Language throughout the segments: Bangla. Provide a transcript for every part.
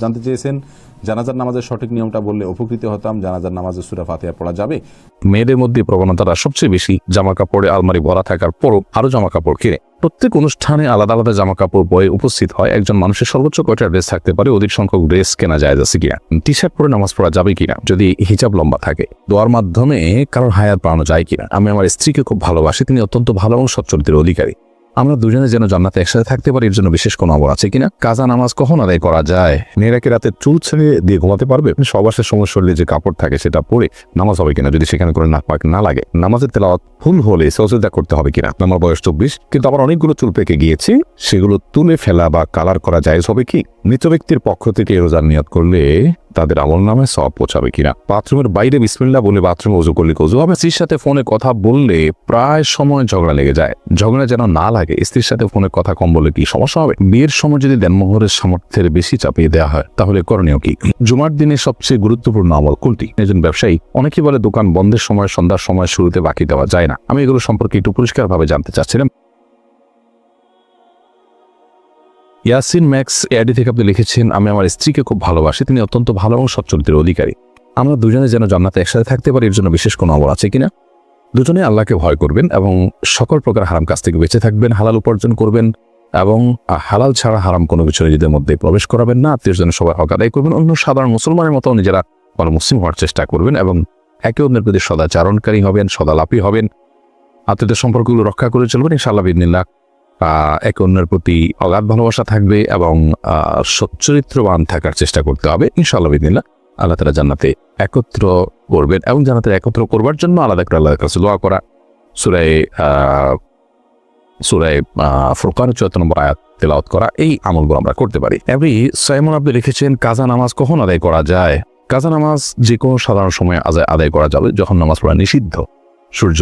জানতে চেয়েছেন, জানাজার নামাজের সঠিক নিয়মটা বললে উপকৃত হতাম, জানাজার নামাজে সুরা ফাতিহা পড়া যাবে। মেয়েদের মধ্যে প্রবণতাটা সবচেয়ে বেশি জামা কাপড়ে আলমারি ভরা থাকার পরও আরও জামা কাপড় কিনে। প্রত্যেক অনুষ্ঠানে আলাদা আলাদা জামা কাপড় বয়ে উপস্থিত হয় একজন মানুষের সর্বোচ্চ কয়টা ড্রেস থাকতে পারে, অধিক সংখ্যক ড্রেস কেনা যায় যাচ্ছে কিনা টি শার্ট পরে নামাজ পড়া যাবে কিনা, যদি হিজাব লম্বা থাকে, দোয়ার মাধ্যমে কারোর হায়াত পাওয়ানো যায় কিনা। আমি আমার স্ত্রীকে খুব ভালোবাসি, তিনি অত্যন্ত ভালো এবং সচ্চরিত্রের অধিকারী। আমরা দুজনে যেন জান্নাতে একসাথে থাকতে পারি, এর জন্য বিশেষ কোনো আমল আছে কিনা? কাজা নামাজ কখন আদায় করা যায়? মেয়েরা কি রাতে চুল ছেড়ে দিয়ে ঘুমাতে পারবে? সবাসের সময় শরীরে যে কাপড় থাকে সেটা পরে নামাজ হবে কিনা, যদি সেখানে করে নাক পাক না লাগে? নামাজের তেলাওয়াত ফুল হলে সজদা করতে হবে কিনা? আমার বয়স চব্বিশ, কিন্তু আমার অনেকগুলো চুল পেকে গিয়েছে। সেগুলো তুলে ফেলা বা কালার করা যায় হবে কি? মৃত ব্যক্তির পক্ষ থেকে রোজার নিয়ত করলে তাদের আমল নামে সব পৌঁছাবে কিনা? বাথরুমের বাইরে বিসমিল্লা বলে বাথরুমে উজু করলে কজু হবে? স্ত্রীর সাথে ফোনে কথা বললে প্রায় সময় ঝগড়া লেগে যায়। ঝগড়া যেন না লাগে, স্ত্রীর সাথে ফোনে কথা কম বলে কি সমস্যা হবে? বিয়ের সময় যদি দেনমোহরের সামর্থ্যের বেশি চাপিয়ে দেওয়া হয়, তাহলে করণীয় কি? জুমার দিনে সবচেয়ে গুরুত্বপূর্ণ আমল কোনটি? একজন ব্যবসায়ী অনেকে বলে দোকান বন্ধের সময়, সন্ধ্যার সময় শুরুতে বাকি দেওয়া যায় না। আমি এগুলো সম্পর্কে একটু পরিষ্কারভাবে জানতে চাচ্ছিলাম। ইয়াসিন ম্যাক্স এআডি থেকে আপনি লিখেছেন, আমি আমার স্ত্রীকে খুব ভালোবাসি, তিনি অত্যন্ত ভালো এবং সচ্চরিত্রের অধিকারী। আমরা দুজনে যেন জান্নাতে একসাথে থাকতে পারি, এর জন্য বিশেষ কোনো আমল আছে কিনা? দুজনে আল্লাহকে ভয় করবেন এবং সকল প্রকার হারাম কাজ থেকে বেঁচে থাকবেন, হালাল উপার্জন করবেন এবং হালাল ছাড়া হারাম কোনো কিছু নিজেদের মধ্যে প্রবেশ করাবেন না। আত্মীয় জন্য সবাই হক আদায় করবেন, অন্য সাধারণ মুসলমানের মতো নিজেরা ভালো মুসলিম হওয়ার চেষ্টা করবেন এবং একে অন্যের প্রতি সদাচারণকারী হবেন, সদালাপী হবেন। আত্মীয়দের সম্পর্কগুলো রক্ষা করে চলবেন, ইনশাআল্লাহ বিদিনিল্লাহ একে অন্যের প্রতি অগাধ ভালোবাসা থাকবে এবং সচ্চরিত্রবান থাকার চেষ্টা করতে হবে। ইনশাআল্লাহ বিদিনিল্লাহ আল্লাহ তালা জান্নাতে একত্র করবেন এবং জান্নাতে একত্র করবার জন্য আলাদা করে আল্লাহর কাছে দোয়া করা। সুরায় সুরায় আহ, ফুরকানের চুয়াত্তর নম্বর আয়াত তেলাওয়াত করা এই আমলগুলো আমরা করতে পারি। এমনি সাইমন আব্দুল লিখেছেন কাজা নামাজ কখন আদায় করা যায়? কাজা নামাজ যে কোনো সাধারণ সময় আদায় আদায় করা যাবে যখন নামাজ পড়া নিষিদ্ধ। সূর্য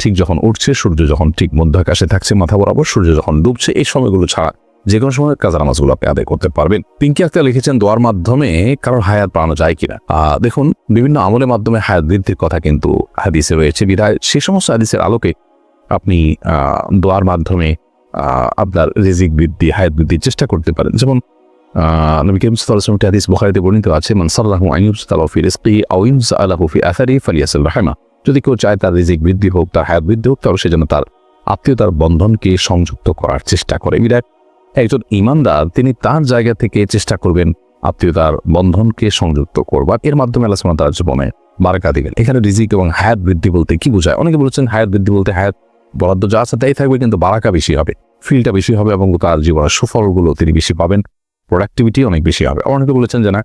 ঠিক যখন উঠছে, সূর্য যখন ঠিক মধ্য আকাশে থাকছে, মাথা বরাবর সূর্য যখন ডুবছে, এই সময়গুলো ছাড়া যে কোনো সময় কাজা নামাজগুলো আপনি আদায় করতে পারবেন। পিঙ্কি আক্তার লিখেছেন, দোয়ার মাধ্যমে কারোর হায়াত পাওয়ানো যায় কিনা? দেখুন, বিভিন্ন আমলের মাধ্যমে হায়াত বৃদ্ধির কথা কিন্তু হাদিসে রয়েছে। বিধায় সে সমস্ত হাদিসের আলোকে আপনি দোয়ার মাধ্যমে আপনার রিজিক বৃদ্ধি, হায়াত বৃদ্ধির চেষ্টা করতে পারেন। যেমন নবী করিম হাদিস বর্ণিত আছে, মান যদি কেউ চায় তার রিজিক বৃদ্ধি হোক, তার হায়াত বৃদ্ধি হোক, তাহলে সে যেন তার আত্মীয়তার বন্ধনকে সংযুক্ত করার চেষ্টা করে। বিরাট একজন ইমানদার, তিনি তার জায়গা থেকে চেষ্টা করবেন আত্মীয়তার বন্ধনকে সংযুক্ত করবার। এর মাধ্যমে ওয়া তাআলা জীবনে বারাকা দিবেন। এখানে রিজিক এবং হায়াত বৃদ্ধি বলতে কি বোঝায়? অনেকে বলেছেন হায়াত বৃদ্ধি বলতে হায়াত বরাদ্দ যা আছে, তাই থাকবে, কিন্তু বারাকা বেশি হবে, ফিলটা বেশি হবে এবং তার জীবনের সুফলগুলো তিনি বেশি পাবেন, প্রোডাক্টিভিটি অনেক বেশি হবে। অনেকে বলেছেন যে না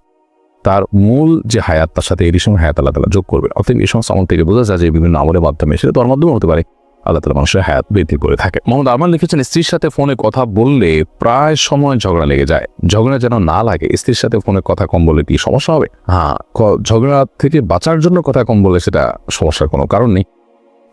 তার মূল যে হায়াত, তার সাথে এরই সঙ্গে হায়াত আল্লাহ যোগ করবে অতএব এই সমস্ত আমল থেকে বোঝা যায় যে বিভিন্ন আমলের মাধ্যমে সেটা তোর মাধ্যমে হতে পারে। আল্লাহ তালা মানুষের হায়াত বৃদ্ধি করে থাকে। মোহাম্মদ আরমান লিখেছেন, স্ত্রীর সাথে ফোনে কথা বললে প্রায় সময় ঝগড়া লেগে যায়। ঝগড়া যেন না লাগে, স্ত্রীর সাথে ফোনে কথা কম বলে কি সমস্যা হবে? হ্যাঁ ঝগড়া থেকে বাঁচার জন্য কথা কম বলে সেটা সমস্যার কোনো কারণ নেই।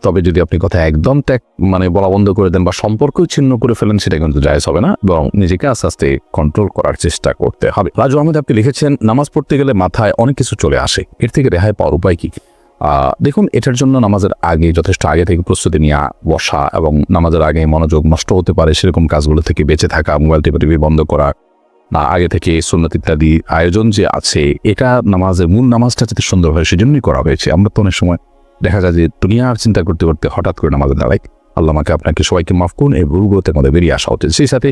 তবে যদি আপনি কথা একদম ত্যাগ মানে বলা বন্ধ করে দেন বা সম্পর্ক ছিন্ন করে ফেলেন, সেটা কিন্তু জায়জ হবে না এবং নিজেকে আস্তে আস্তে কন্ট্রোল করার চেষ্টা করতে হবে। রাজু আহমেদ, আপনি লিখেছেন, নামাজ পড়তে গেলে মাথায় অনেক কিছু চলে আসে। এর থেকে রেহাই পাওয়ার উপায় কি? দেখুন, এটার জন্য নামাজের আগে যথেষ্ট আগে থেকে প্রস্তুতি নেওয়া, বসা এবং নামাজের আগে মনোযোগ নষ্ট হতে পারে সেরকম কাজগুলো থেকে বেঁচে থাকা, মোবাইল টিপে টিভি বন্ধ করা, না, আগে থেকে সুন্নত ইত্যাদি আয়োজন যে আছে, এটা নামাজের মূল নামাজটা যাতে সুন্দর হয় সেজন্যই করা হয়েছে। আমরা তো অনেক সময় দেখা যায় যে দুনিয়ার চিন্তা করতে করতে হঠাৎ করে নামাজে দাঁড়াই আল্লাহ আমাকে আপনাকে সবাইকে মাফ করুন, এই ভুলগুলোতে আমাদের বেরিয়ে আসা উচিত। সেই সাথে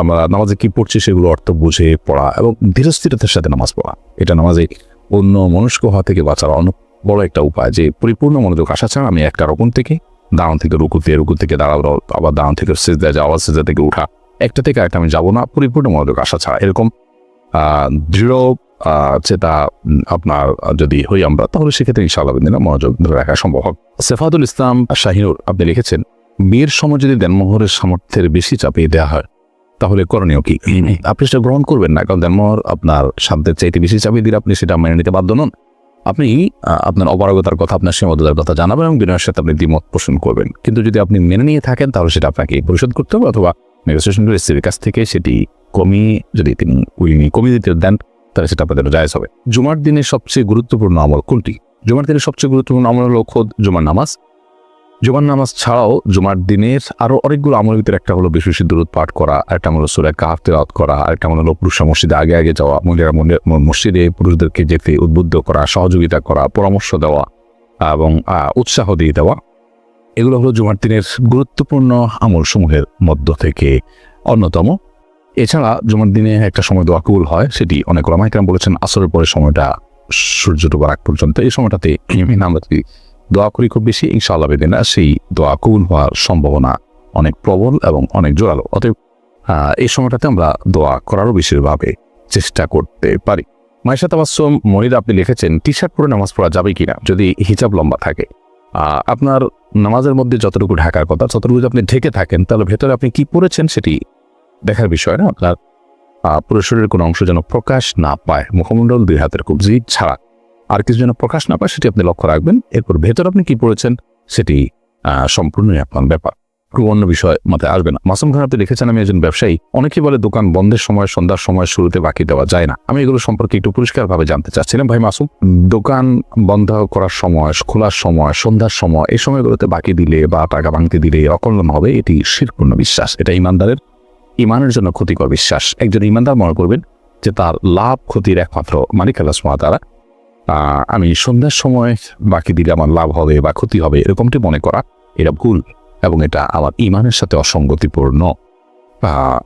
আমরা নামাজে কি পড়ছি সেগুলো অর্থ বুঝে পড়া এবং ধীরস্থিরতার সাথে নামাজ পড়া। এটা নামাজে অন্য মনস্ক হওয়া থেকে বাঁচার অনেক বড় একটা উপায় যে পরিপূর্ণ মনোযোগ আসা ছাড়া আমি একটা রকম থেকে দাঁড়ান থেকে রুকুতে রুকু থেকে দাঁড়াবো, আবার দাঁড়ান থেকে সেজদা যাওয়া সেজদা থেকে উঠা। একটা থেকে একটা আমি যাব না, পরিপূর্ণ মনোযোগ আসা ছাড়া। এরকম দৃঢ় চেতা আপনার যদি হই আমরা তাহলে সেক্ষেত্রে ইনশাআল্লাহ দিনে মনোযোগ ধরে রাখা সম্ভব হবে। সেফাদুল ইসলাম শাহিনুর আপনি লিখেছেন বিয়ের সময় যদি দেনমোহরের সামর্থ্যের বেশি চাপিয়ে দেওয়া হয় তাহলে করণীয় কি? আপনি সেটা গ্রহণ করবেন না কারণ দেনমোহর আপনার সাধ্যের চাইতে বেশি চাপিয়ে দিলে আপনি সেটা মেনে নিতে বাধ্য নন। আপনি আপনার অপারগতার কথা আপনার সীমাবদ্ধতার কথা জানাবেন এবং বিনয়ের সাথে আপনি দ্বিমত পোষণ করবেন। কিন্তু যদি আপনি মেনে নিয়ে থাকেন তাহলে সেটা আপনাকে পরিশোধ করতে হবে অথবা নেগোসিয়েশন করে স্ত্রীর কাছ থেকে সেটি কমিয়ে যদি তিনি উইনি কমিয়ে দিতে দেন তাহলে সেটা আপনাদের জায়জ হবে। জুমার দিনে সবচেয়ে গুরুত্বপূর্ণ আমল কোনটি? জুমার দিনে সবচেয়ে গুরুত্বপূর্ণ আমল হলো খোদ জুমার নামাজ। জুমার নামাজ ছাড়াও জুমার দিনের আরও অনেকগুলো আমলের ভিতরে একটা হলো বেশি বেশি দূরত পাঠ করা একটা হলো সুরে কাহাফ তেলাওয়াত করা, আরেকটা হলো পুরুষ মসজিদে আগে আগে যাওয়া, মহিলারা মসজিদে পুরুষদেরকে যেতে উদ্বুদ্ধ করা, সহযোগিতা করা, পরামর্শ দেওয়া এবং উৎসাহ দিয়ে দেওয়া। এগুলো হলো জুমার দিনের গুরুত্বপূর্ণ আমল সমূহের মধ্য থেকে অন্যতম। এছাড়া জুমার দিনে একটা সময় দোয়া কবুল হয়, সেটি অনেক ওলামাইকরাম বলেছেন, আসরের পরে সময়টা সূর্য ডোবার আগ পর্যন্ত। এই সময়টাতে আমরা যদি দোয়া করি খুব বেশি, ইনশাআল্লাহ বেদিনা সেই দোয়া কবুল হওয়ার সম্ভাবনা অনেক প্রবল এবং অনেক জোরালো। অতএব এই সময়টাতে আমরা দোয়া করারও বেশিরভাবে চেষ্টা করতে পারি। মাইশা তাবাসম মনির আপনি লিখেছেন টি শার্ট পরে নামাজ পড়া যাবে কিনা? যদি হিজাব লম্বা থাকে। আপনার নামাজের মধ্যে যতটুকু ঢাকার কথা, ততটুকু যদি আপনি ঢেকে থাকেন, তাহলে ভেতরে আপনি কি পড়েছেন সেটি দেখার বিষয় না আপনার পুরো শরীরের কোনো অংশ যেন প্রকাশ না পায়, মুখমণ্ডল দুই হাতের কবজি ছাড়া। আর কিছু যেন প্রকাশ না পায়, সেটি আপনি লক্ষ্য রাখবেন। এরপর ভেতর আপনি কি পড়েছেন, সেটি সম্পূর্ণই আপনার ব্যাপার। অন্য বিষয়, মাথায় আসবে না। মাসুম খান আপনি লিখেছেন আমি একজন ব্যবসায়ী, অনেকেই বলে দোকান বন্ধের সময়, সন্ধ্যার সময়, শুরুতে বাকি দেওয়া যায় না। আমি এগুলো সম্পর্কে একটু পরিষ্কারভাবে জানতে চাচ্ছিলাম। ভাই মাসুম, দোকান বন্ধ করার সময়, খোলার সময়, সন্ধ্যার সময়, এই সময়গুলোতে বাকি দিলে বা টাকা ভাঙতে দিলে অকল্যাণ হবে, এটি শিরপূর্ণ বিশ্বাস। এটা ইমানদারের ইমানের জন্য ক্ষতিকর বিশ্বাস। একজন ইমানদার মনে করবেন যে তার লাভ ক্ষতির একমাত্র মালিক আল্লাহ তাআলা। আহ, আমি সন্ধ্যার সময় বাকি দিলে আমার লাভ হবে বা ক্ষতি হবে এরকমটি মনে করা এটা ভুল এবং এটা আমার ইমানের সাথে অসঙ্গতিপূর্ণ।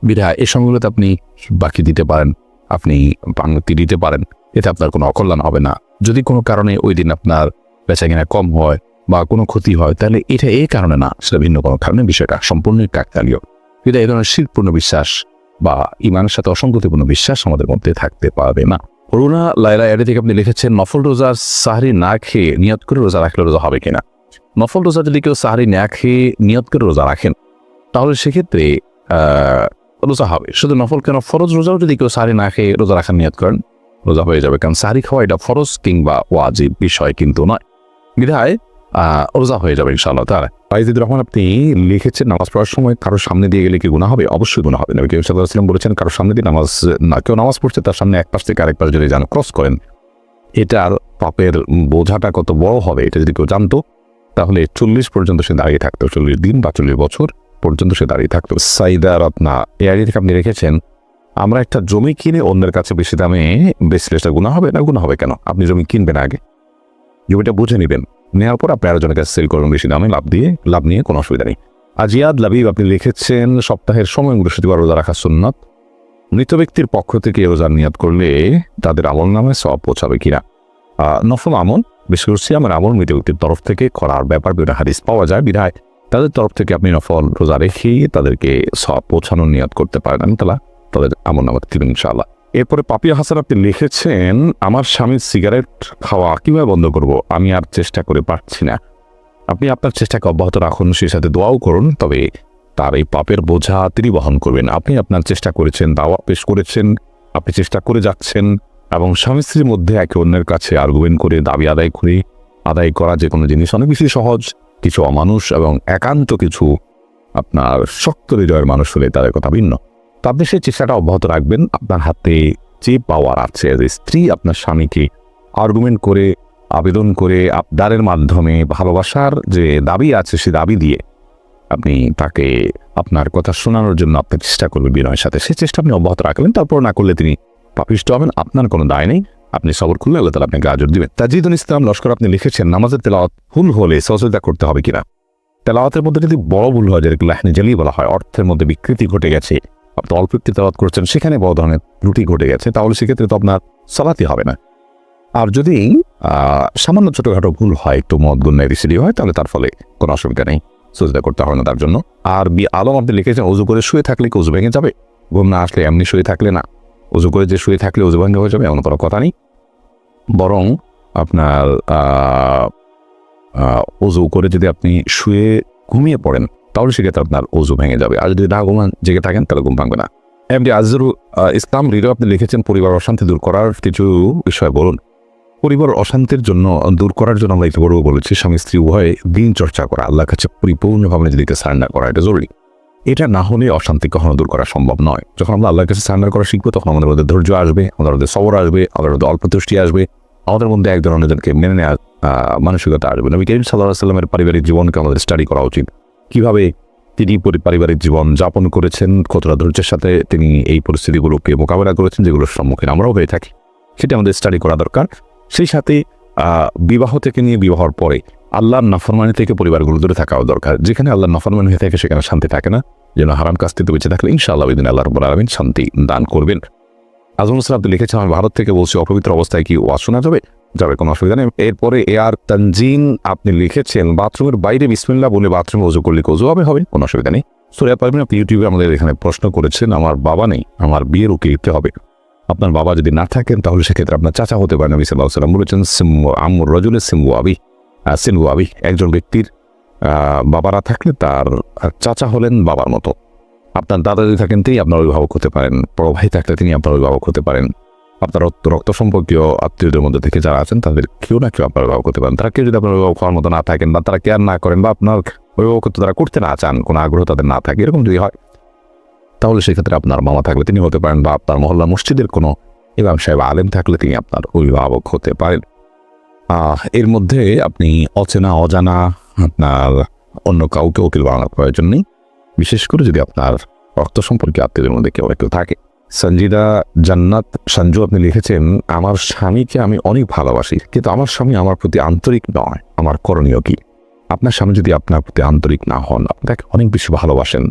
বিধায় এই সময়গুলোতে আপনি বাকি দিতে পারেন আপনি পাঙ্গতি দিতে পারেন এতে আপনার কোনো অকল্যাণ হবে না। যদি কোনো কারণে ওই দিন আপনার বেচাকেনা কম হয় বা কোনো ক্ষতি হয় তাহলে এটা এই কারণে না সেটা ভিন্ন কোনো কারণে বিষয়টা সম্পূর্ণই কাকতালীয় এটা এই ধরনের শিরপূর্ণ বিশ্বাস বা ইমানের সাথে অসঙ্গতিপূর্ণ বিশ্বাস আমাদের মধ্যে থাকতে পারবে না। করুণা লাইলা এডি থেকে আপনি লিখেছেন, নফল রোজার সাহারি না খেয়ে নিয়ত করে রোজা রাখলে রোজা হবে কিনা? নফল রোজা যদি কেউ সাহারি না খেয়ে নিয়ত করে রোজা রাখেন, তাহলে সেক্ষেত্রে রোজা হবে। শুধু নফল কেন, ফরজ রোজাও যদি কেউ সাহারি না খেয়ে রোজা রাখার নিয়ত করেন, রোজা হয়ে যাবে। কারণ সাহারি খাওয়া এটা ফরজ কিংবা ওয়াজিব বিষয় কিন্তু নয়। বিধায় রোজা হয়ে যাবে ইনশাআল্লাহ। তার ফাইজিদ রহমান, আপনি লিখেছেন নামাজ পড়ার সময় কারোর সামনে দিয়ে গেলে কি গুণা হবে? অবশ্যই গুণা হবে। নবী করিম ওয়াসাল্লাম বলেছেন কারোর সামনে দিয়ে নামাজ, না, কেউ নামাজ পড়ছে, তার সামনে এক পাশ থেকে আরেক পাশ যদি যান ক্রস করেন, এটার পাপের বোঝাটা কত বড় হবে এটা যদি কেউ জানতো, তাহলে চল্লিশ পর্যন্ত সে দাঁড়িয়ে থাকতো। চল্লিশ দিন বা চল্লিশ বছর পর্যন্ত সে দাঁড়িয়ে থাকতো। সাইদা রত্না এই আইডি থেকে আপনি রেখেছেন আমরা একটা জমি কিনে অন্যের কাছে বেশি দামে বেচলে সেটা গুণা হবে না গুণা হবে কেন? আপনি জমি কিনবেন আগে। জমিটা বুঝে নেবেন। নেওয়ার পর আপনি আরেকজনের কাছে সেল করবেন বেশি দামে, লাভ দিয়ে, লাভ নিয়ে কোনো অসুবিধা নেই। আজিয়াদ লাবিব, আপনি লিখেছেন, সপ্তাহের সময় বৃহস্পতিবার রোজা রাখা সুন্নত। মৃত ব্যক্তির পক্ষ থেকে রোজার নিয়াত করলে তাদের আমল নামে সব পৌঁছাবে কিনা? নফল আমল, বিশেষ করে সিয়ামের আমল মৃত ব্যক্তির তরফ থেকে করার ব্যাপার বিভিন্ন হাদিস পাওয়া যায়। বিধায় তাদের তরফ থেকে আপনি নফল রোজা রেখেই তাদেরকে সব পৌঁছানোর নিয়াত করতে পারেন। আমি তালা তাদের আমল নামাতে দিবেন ইনশাআল্লাহ। এরপরে পাপিয়া হাসান আপনি লিখেছেন, আমার স্বামীর সিগারেট খাওয়া কীভাবে বন্ধ করব? আমি আর চেষ্টা করে পারছি না। আপনি আপনার চেষ্টাকে অব্যাহত রাখুন, সেই সাথে দোয়াও করুন, তবে তার এই পাপের বোঝা তিনি বহন করবেন। আপনি আপনার চেষ্টা করেছেন, দাওয়া পেশ করেছেন, আপনি চেষ্টা করে যাচ্ছেন, এবং স্বামী স্ত্রীর মধ্যে একে অন্যের কাছে আর্গুমেন্ট করে, দাবি আদায় করে, আদায় করা যে কোনো জিনিস অনেক বেশি সহজ, কিছু অমানুষ এবং একান্ত কিছু আপনার শক্ত হৃদয়ের মানুষ হলে তাদের কথা ভিন্ন। তো আপনি সেই চেষ্টাটা অব্যাহত রাখবেন। আপনার হাতে যে পাওয়ার আছে, যে স্ত্রী আপনার স্বামীকে আর্গুমেন্ট করে, আবেদন করে, আবদারের মাধ্যমে ভালোবাসার যে দাবি আছে, সে দাবি দিয়ে আপনি তাকে আপনার কথা শোনানোর জন্য আপনি চেষ্টা করবেন বিনয়ের সাথে। সেই চেষ্টা আপনি অব্যাহত রাখলেন, তারপর না করলে তিনি পাপিষ্ট হবেন, আপনার কোনো দায় নেই। আপনি সবর খুললে আল্লাহ তালা আপনাকে আজর দিবেন। তাজিদুল ইসলাম লস্কর আপনি লিখেছেন, নামাজের তেলাওয়াত ভুল হলে সহযোগিতা করতে হবে কিনা? তেলাওয়াতের মধ্যে যদি বড় ভুল হয়, যেটাকে লাহনি জালি বলা হয়, অর্থের মধ্যে বিকৃতি ঘটে গেছে আপনি অল্প একটু তেলাওয়াত করছেন, সেখানে বড় ধরনের ত্রুটি ঘটে গেছে, তাহলে সেক্ষেত্রে তো আপনার সালাতি হবে না। আর যদি সামান্য ছোটোখাটো ভুল হয়, একটু মদ গুন্নায় রিসিডি হয়, তাহলে তার ফলে কোনো অসুবিধা নেই, সজদা করতে হবে না তার জন্য। আর বি, আলম আপনি লিখেছেন, উজু করে শুয়ে থাকলে কি উজু ভেঙে যাবে? ঘুম না আসলে এমনি শুয়ে থাকলে না। উজু করে যে শুয়ে থাকলে উজু ভেঙে হয়ে যাবে, এমন কোনো কথা নেই। বরং আপনার উজু করে যদি আপনি শুয়ে ঘুমিয়ে পড়েন তাহলে সেক্ষেত্রে আপনার উজু ভেঙে যাবে। আর যদি না ঘুমান জেগে থাকেন তাহলে ঘুম ভাঙবে না। এমডি আজিজুর আহ, ইসলাম রিরো আপনি লিখেছেন পরিবার অশান্তি দূর করার কিছু বিষয় বলুন। পরিবার অশান্তির জন্য দূর করার জন্য আমরা বড় বলেছি স্বামী স্ত্রী উভয়ে দিন চর্চা করা আল্লাহর কাছে পরিপূর্ণভাবে নিজেদেরকে সারেন্ডার করা এটা জরুরি। এটা না হলে অশান্তি কখনো দূর করা সম্ভব নয়। যখন আমরা আল্লাহর কাছে সারেন্ডার করা শিখব তখন আমাদের মধ্যে ধৈর্য আসবে আমাদের মধ্যে সবর আসবে আমাদের মধ্যে অল্প তুষ্টি আসবে আমাদের মধ্যে একজন অন্যজনকে মেনে নেওয়ার আহ, মানসিকতা আসবে। নবী করিম সাল্লাহ সাল্লামের পারিবারিক জীবনকে আমাদের স্টাডি করা উচিত। কীভাবে তিনি পরি- পারিবারিক জীবন যাপন করেছেন, কতটা ধৈর্যের সাথে তিনি এই পরিস্থিতিগুলোকে মোকাবেলা করেছেন, যেগুলোর সম্মুখীন আমরাও হয়ে থাকি, সেটা আমাদের স্টাডি করা দরকার। সেই সাথে বিবাহ থেকে নিয়ে বিবাহর পরে আল্লাহর নাফরমানি থেকে পরিবারগুলো দূরে থাকাও দরকার। যেখানে আল্লাহর নাফরমানি হয়ে থাকে, সেখানে শান্তি থাকে না। যেন হারাম কাছ থেকে বেঁচে থাকলে ইনশাআল্লাহ দিন আল্লাহ রব্বুল আলমিন শান্তি দান করবেন। আজমুল আপনি লিখেছেন, আমি ভারত থেকে বলছি, অপবিত্র অবস্থায় কি ওয়াজ শোনা যাবে? যাবে, কোনো অসুবিধা নেই। এরপরে এ আর তানজিন আপনি লিখেছেন, বাথরুমের বাইরে বিসমিল্লাহ বলে বাথরুমে উজু করলে উজু হবে? হবে, কোনো অসুবিধা নেই। সুরিয়া পারবেন আপনি ইউটিউবে আমাদের এখানে প্রশ্ন করেছেন, আমার বাবা নেই, আমার বিয়ের উকিল দিতে হবে। আপনার বাবা যদি না থাকেন, তাহলে সেক্ষেত্রে আপনার চাচা হতে পারেন নবী সাল্লাহ সাল্লাম বলেছেন সিম্বু আমুর রজুলের সিম্বু আবি সিনবু আবি একজন ব্যক্তির বাবারা থাকলে তার চাচা হলেন বাবার মতো। আপনার দাদা যদি থাকেন তিনি আপনার অভিভাবক হতে পারেন, বড় ভাই থাকলে তিনি আপনার অভিভাবক হতে পারেন। আপনার রক্ত সম্পর্কীয় আত্মীয়দের মধ্যে থেকে যারা আছেন, তাদের কেউ না কেউ আপনার অভিভাবক হতে পারেন। তারা কেউ যদি আপনার অভিভাবক হওয়ার মতো না থাকেন বা তারা কেয়ার না করেন বা আপনার অভিভাবকত্ব তারা করতে না চান, কোনো আগ্রহ তাদের না থাকে, এরকম যদি হয়, তাহলে সেক্ষেত্রে আপনার মামা থাকলে তিনি হতে পারেন বা আপনার মহল্লা মসজিদের কোনো ইমাম সাহেব, আলেম থাকলে তিনি আপনার অভিভাবক হতে পারেন। এর মধ্যে আপনি অচেনা, অজানা, আপনার অন্য কাউকে উকিল বানানোর প্রয়োজন নেই। বিশেষ করে যদি আপনার রক্ত সম্পর্কে আত্মীয়দের মধ্যে কেউ কেউ থাকে। সঞ্জিদা জান্নাত সঞ্জু আপনি লিখেছেন, আমার স্বামীকে আমি অনেক ভালোবাসি, কিন্তু আমার স্বামী আমার প্রতি আন্তরিক নয়, আমার করণীয় কি? আপনার স্বামী যদি আপনার প্রতি আন্তরিক না হন, আপনাকে অনেক বেশি ভালোবাসেন।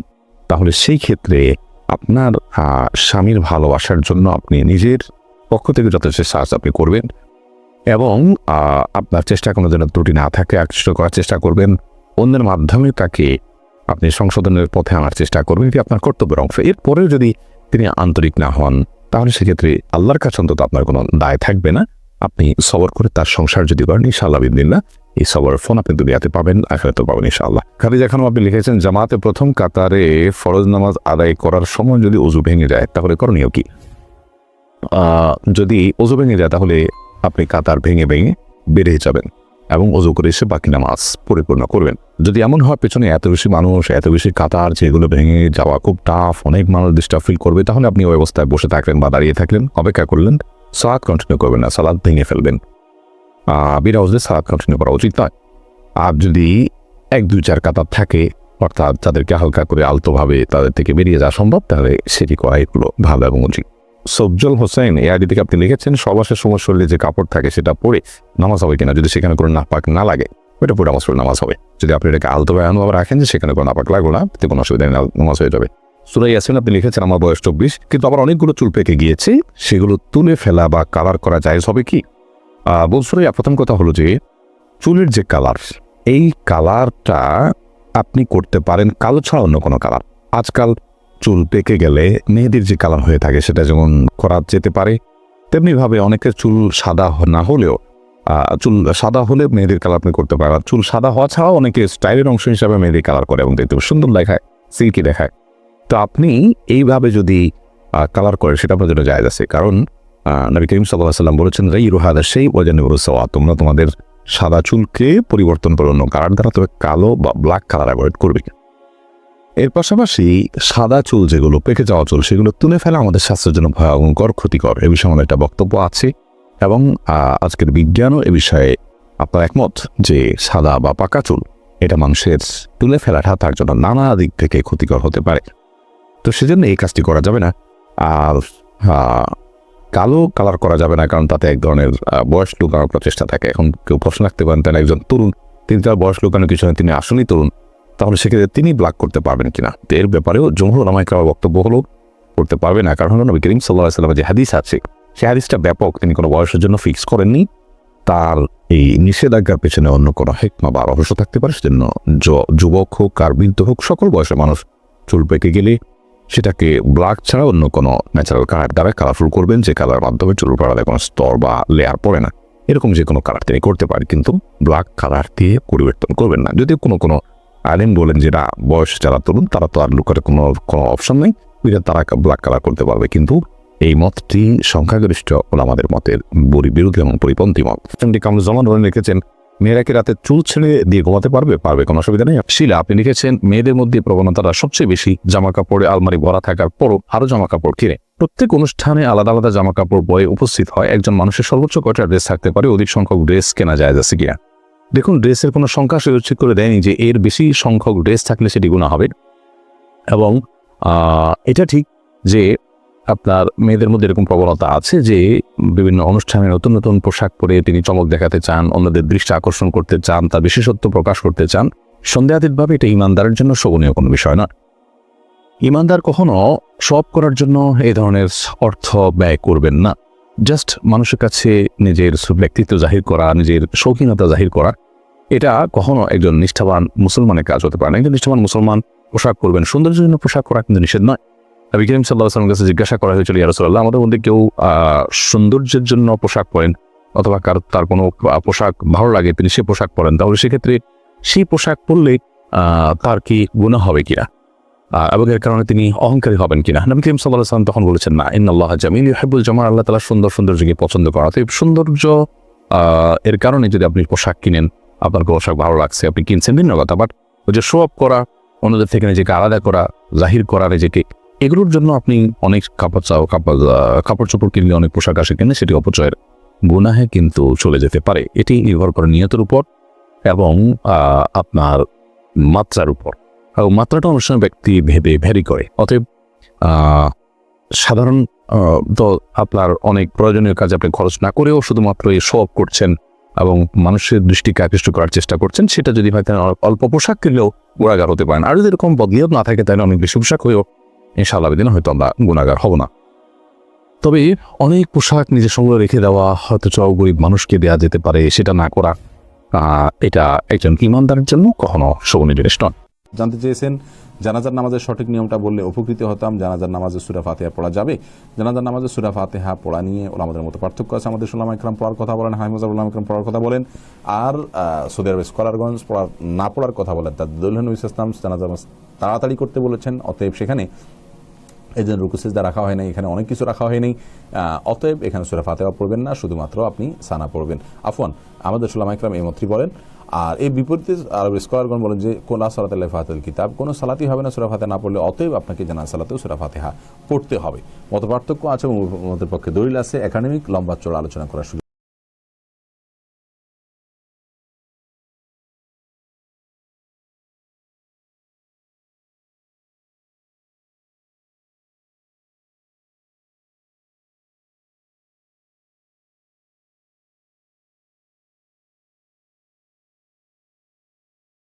তাহলে সেই ক্ষেত্রে আপনার স্বামীর ভালোবাসার জন্য আপনি নিজের পক্ষ থেকে যথেষ্ট সাহায্য আপনি করবেন এবং আপনার চেষ্টা কোনো যেন ত্রুটি না থাকে, আকৃষ্ট করার চেষ্টা করবেন। অন্যের মাধ্যমে তাকে আপনি সংশোধনের পথে আনার চেষ্টা করবেন, এটি আপনার কর্তব্যের অংশ। এরপরেও যদি তিনি আন্তরিক না হন, তাহলে সেক্ষেত্রে আল্লাহর কাছে অন্তত আপনার কোনো দায় থাকবে না। আপনি সবর করে তার সংসার যদি করেন, ইনশাআল্লাহ বিদিল্লা এই সবর ফোন আপনি দুনিয়াতে পাবেন, আখেরাতে পাবেন, ইনশাআল্লাহ। খাদিজা খানম, আপনি লিখেছেন, জামাতে প্রথম কাতারে ফরজ নামাজ আদায় করার সময় যদি অজু ভেঙে যায়, তাহলে করণীয় কি? যদি অজু ভেঙে যায়, তাহলে আপনি কাতার ভেঙে ভেঙে বেরিয়ে যাবেন। এবং অজু করে এসে বাকি নামাজ পরিপূর্ণ করবেন। যদি এমন হয়, পেছনে এত বেশি মানুষ, এত বেশি কাতার, যেগুলো ভেঙে যাওয়া খুব টাফ অনেক মানুষ ডিস্টার্ব ফিল করবে, তাহলে আপনি ওই অবস্থায় বসে থাকলেন বা দাঁড়িয়ে থাকলেন, অপেক্ষা করলেন, সালাদ কন্টিনিউ করবেন না, সালাদ ভেঙে ফেলবেন। বিনা ওজে সালাদ কন্টিনিউ করা উচিত নয়। আর যদি এক, দুই, চার কাতার থাকে, অর্থাৎ তাদেরকে হালকা করে আলতোভাবে তাদের থেকে বেরিয়ে যাওয়া সম্ভব, তাহলে সেটি করাই হলো ভালো এবং উচিত। সবজল হোসেন এই আইডি থেকে আপনি লিখেছেন সবাসের সময় শরীরে যে কাপড় থাকে সেটা পরে নামাজ হবে কিনা, যদি সেখানে কোনো নাপাক না লাগে, ওইটা পরে পড়ে নামাজ হবে। যদি আপনি এটাকে আলতো অনুভব রাখেন যে সেখানে কোনো নাপাক লাগল না তাতে কোনো অসুবিধা নেই, নামাজ হয়ে যাবে। সুরাই ইয়াসিন আপনি লিখেছেন, আমার বয়স চব্বিশ, কিন্তু আবার অনেকগুলো চুল পেকে গিয়েছে, সেগুলো তুলে ফেলা বা কালার করা জায়েজ হবে কি? বলসুরাই প্রথম কথা হলো যে, চুলের যে কালার এই কালারটা আপনি করতে পারেন, কালো ছাড়া অন্য কোনো কালার আজকাল চুল পেকে গেলে মেয়েদের যে কালার হয়ে থাকে সেটা যেমন করা যেতে পারে, তেমনিভাবে অনেকের চুল সাদা না হলেও চুল সাদা হলে মেয়েদের কালার আপনি করতে পারেন। আর চুল সাদা হওয়া ছাড়াও অনেকে স্টাইলের অংশ হিসাবে মেয়েদের কালার করে এবং দেখতে সুন্দর দেখায়, সিল্কি দেখায়। তো আপনি এইভাবে যদি কালার করেন সেটা আপনার জন্য জায়গা আছে। কারণ নবী করিম সাল্লাহ সাল্লাম বলেছেন রাই রুহাদা সেই ওজানি তোমরা তোমাদের সাদা চুলকে পরিবর্তন করে অন্য কালার দ্বারা, তবে কালো বা ব্ল্যাক কালার অ্যাভয়েড করবে এর পাশাপাশি সাদা চুল যেগুলো পেকে যাওয়া চুল, সেগুলো তুলে ফেলা আমাদের স্বাস্থ্যের জন্য ভয়ঙ্কর, ক্ষতিকর। এ বিষয়ে আমার একটা বক্তব্য আছে এবং আজকের বিজ্ঞানও এ বিষয়ে আপনার একমত যে সাদা বা পাকা চুল, এটা মানুষের তুলে ফেলাটা তার জন্য নানা দিক থেকে ক্ষতিকর হতে পারে। তো সেজন্য এই কাজটি করা যাবে না। আর কালো কালার করা যাবে না, কারণ তাতে এক ধরনের বয়স লুকানোর প্রচেষ্টা থাকে। এখন কেউ প্রশ্ন রাখতে পারেন, তাহলে একজন তরুণ, তিনি তার বয়স লুকানোর কিছু তিনি আসলেই তরুণ। তাহলে সেক্ষেত্রে তিনি ব্লাক করতে পারবেন কিনা? এর ব্যাপারেও জমহুর নামাইকার বক্তব্য হলো, করতে পারবে না। কারণ হলো নবী করিম সাল্লাহ সাল্লামের যে হাদিস আছে সেই হাদিসটা ব্যাপক। তিনি কোনো বয়সের জন্য ফিক্স করেননি। তার এই নিষেধাজ্ঞার পেছনে অন্য কোনো হেকমা বা রহস্য থাকতে পারে। সেজন্য যুবক হোক, আর বৃদ্ধ হোক, সকল বয়সের মানুষ চুল পেকে গেলে সেটাকে ব্ল্যাক ছাড়া অন্য কোনো ন্যাচারাল কালার দ্বারা কালারফুল করবেন। যে কালার মাধ্যমে চুল পাড়াতে কোনো স্তর বা লেয়ার পড়ে না। এরকম যে কোনো কালার তিনি করতে পারেন। কিন্তু ব্ল্যাক কালার দিয়ে পরিবর্তন করবেন না। যদি কোনো কোনো আইলেন বলেন যে, না, বয়স যারা তরুণ, তারা তো আর লুকার কোনো কোনো অপশন নেই। ওইটা তারা ব্ল্যাক কালার করতে পারবে। কিন্তু এই মতটি সংখ্যাগরিষ্ঠ আমাদের মতের বরি বিরোধী এবং পরিপন্থী মত। কামরুজ্জামান বলেন, লিখেছেন, মেয়েরা কি রাতে চুল ছেড়ে দিয়ে ঘুমাতে পারবে? পারবে, কোনো অসুবিধা নেই। শিলা, আপনি লিখেছেন, মেয়েদের মধ্যে প্রবণতাটা সবচেয়ে বেশি জামা কাপড়ে আলমারি ভরা থাকার পরও আরও জামা কাপড় কিনে। প্রত্যেক অনুষ্ঠানে আলাদা আলাদা জামা কাপড় বয়ে উপস্থিত হয়। একজন মানুষের সর্বোচ্চ কয়টা ড্রেস থাকতে পারে? অধিক সংখ্যক ড্রেস কেনা যায় যাচ্ছে কিনা? দেখুন ড্রেসের কোনো সংখ্যা সুরক্ষিত করে দেয়নি যে এর বেশি সংখ্যক ড্রেস থাকলে সেটি গুণা হবে। এবং এটা ঠিক যে আপনার মেয়েদের মধ্যে এরকম প্রবণতা আছে যে বিভিন্ন অনুষ্ঠানে নতুন নতুন পোশাক পরে তিনি চমক দেখাতে চান, অন্যদের দৃষ্টি আকর্ষণ করতে চান, তার বিশেষত্ব প্রকাশ করতে চান, সন্দেহাতীতভাবে এটা ইমানদারের জন্য শোভনীয় কোনো বিষয় না ইমানদার কখনো সব করার জন্য এই ধরনের অর্থ ব্যয় করবেন না। জাস্ট মানুষের কাছে নিজের ব্যক্তিত্ব জাহির করা, নিজের শৌখিনতা জাহির করা, এটা কখনো একজন নিষ্ঠাবান মুসলমানের কাজ হতে পারে না। একজন নিষ্ঠাবান মুসলমান পোশাক করবেন সৌন্দর্যের জন্য পোশাক করা কিন্তু নিষেধ নয়। নবী করিম সাল্লাহ কাছে জিজ্ঞাসা করা হয়েছিল ইয়ারসোল্লাহ আমাদের মধ্যে কেউ সৌন্দর্যের জন্য পোশাক পরেন অথবা কার, তার কোনো পোশাক ভালো লাগে, তিনি সে পোশাক পরেন? তাহলে সেক্ষেত্রে সেই পোশাক পরলে তার কি গুণা হবে কিনা? এবং এর কারণে তিনি অহংকারী হবেন কিনা। নবী করিম সাল্লাহ আসলাম তখন বলেছেন না ইন আল্লাহ জামিল হেবুল জামার আল্লাহ তালা সুন্দর সৌন্দর্যকে পছন্দ করা তো সৌন্দর্য এর কারণে যদি আপনি পোশাক কিনেন, আপনার পোশাক ভালো লাগছে, আপনি কিনছেন ভিন্ন কথা বাট ওই যে শো অফ করা, অন্যদের থেকে নিজেকে আলাদা করা, জাহির করা নিজেকে, এগুলোর জন্য আপনি অনেক কাপড় চাও, কাপড় কাপড় চোপড় কিনলে অনেক পোশাক আসে কিনে, সেটি অপচয়ের গুনাহে কিন্তু চলে যেতে পারে। এটি নির্ভর করে নিয়তের উপর এবং আপনার মাত্রার উপর। মাত্রাটা অনুষ্ঠান ব্যক্তি ভেদে ভ্যারি করে। অতএব সাধারণ তো আপনার অনেক প্রয়োজনীয় কাজে আপনি খরচ না করেও শুধুমাত্র এই শো করছেন এবং মানুষের দৃষ্টিকে আকৃষ্ট করার চেষ্টা করছেন, সেটা যদি হয় তাহলে অল্প পোশাক কিনলেও গুণাগার হতে পারেন। আর যদি এরকম বদলিও না থাকে তাহলে অনেক বেশি পোশাক হয়েও ইনশাআল্লাহ দিন হয়তো আমরা গুণাগার হব না। তবে অনেক পোশাক নিজের সঙ্গে রেখে দেওয়া হয়তো চ গরিব মানুষকে দেওয়া যেতে পারে, সেটা না করা এটা একজন ইমানদারের জন্য কখনো শোভনীয় জিনিস নয়। জানতে চেয়েছেন জানাজার নামাজের সঠিক নিয়মটা বললে উপকৃত হতাম জানাজার নামাজে সুরা ফাতেহা পড়া যাবে। জানাজার নামাজে সুরা ফাতেহা পড়া নিয়ে ওলামাদের মতো পার্থক্য আছে আমাদের সুলাম ইকরাম পড়ার কথা বলেন হামিমুজার উল্লাম ইকরাম পড়ার কথা বলেন আর সৌদি আরবের স্কলারগঞ্জ পড়ার না পড়ার কথা বলেন তার দৌলহান ইসলাম জানাজার নামাজ তাড়াতাড়ি করতে বলেছেন অতএব সেখানে এই জন্য রুকুসিজদা রাখা হয় নাই এখানে অনেক কিছু রাখা হয়নি আহ, অতএব এখানে সুরা ফাতেহা পড়বেন না শুধুমাত্র আপনি সানা পড়বেন। আফওয়ান আমাদের সুলাম ইকরাম এই মন্ত্রী বলেন আর এই বিপরীতে আরব স্কলারগণ বলেন যে কোন সালাতে ফাতেল কিতাব। কোনো সালাতি হবে না সুরা ফাতে না পড়লে, অতএব আপনাকে জানা সালাতেও সুরা হা পড়তে হবে। মত পার্থক্য আছে মতের পক্ষে দলিল আছে, একাডেমিক লম্বা চড়া আলোচনা করার সুযোগ